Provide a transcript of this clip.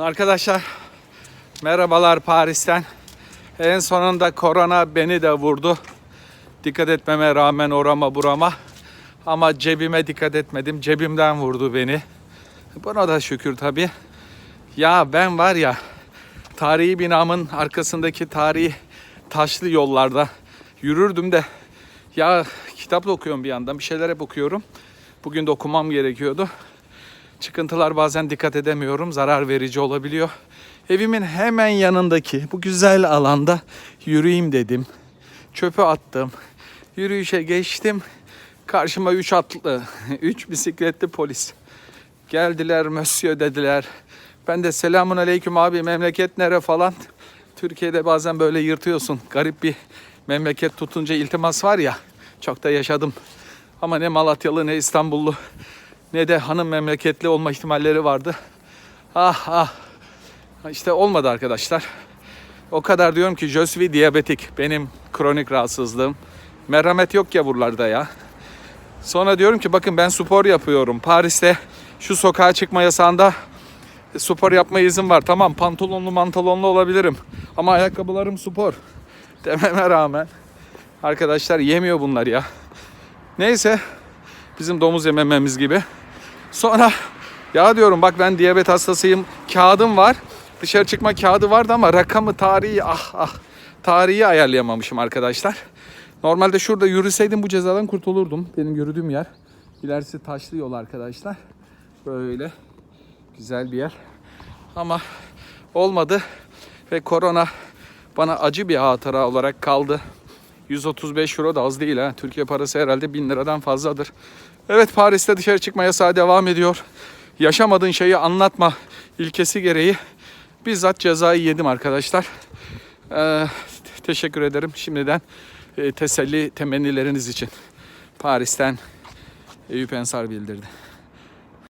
Arkadaşlar merhabalar Paris'ten. En sonunda korona beni de vurdu. Dikkat etmeme rağmen orama burama. Ama cebime dikkat etmedim. Cebimden vurdu beni. Buna da şükür tabii. Ya ben var ya tarihi binamın arkasındaki tarihi taşlı yollarda yürürdüm de ya kitap okuyorum bir yandan bir şeyler hep okuyorum. Bugün de okumam gerekiyordu. Çıkıntılar bazen dikkat edemiyorum. Zarar verici olabiliyor. Evimin hemen yanındaki bu güzel alanda yürüyeyim dedim. Çöpü attım. Yürüyüşe geçtim. Karşıma üç atlı, üç bisikletli polis. Geldiler, monsieur dediler. Ben de selamun aleyküm abi memleket nere falan. Türkiye'de bazen böyle yırtıyorsun. Garip bir memleket tutunca iltimas var ya. Çok da yaşadım. Ama ne Malatyalı ne İstanbullu ne de hanım memleketli olma ihtimalleri vardı. Ah ah. İşte olmadı arkadaşlar. O kadar diyorum ki je suis diyabetik. Benim kronik rahatsızlığım. Merhamet yok ya buralarda ya. Sonra diyorum ki bakın ben spor yapıyorum. Paris'te şu sokağa çıkma yasağında spor yapma izin var. Tamam pantolonlu mantalonlu olabilirim. Ama ayakkabılarım spor. Dememe rağmen arkadaşlar yemiyor bunlar ya. Neyse bizim domuz yemememiz gibi. Sonra ya diyorum bak ben diyabet hastasıyım. Kağıdım var. Dışarı çıkma kağıdı vardı ama rakamı tarihi ah ah tarihi ayarlayamamışım arkadaşlar. Normalde şurada yürüseydim bu cezadan kurtulurdum. Benim yürüdüğüm yer. İlerisi taşlı yol arkadaşlar. Böyle güzel bir yer. Ama olmadı ve korona bana acı bir hatıra olarak kaldı. 135 euro da az değil ha. Türkiye parası herhalde 1000 liradan fazladır. Evet Paris'te dışarı çıkma yasağı devam ediyor. Yaşamadığın şeyi anlatma ilkesi gereği bizzat cezayı yedim arkadaşlar. Ee, teşekkür ederim şimdiden e, teselli temennileriniz için. Paris'ten Eyüp Ensar bildirdi.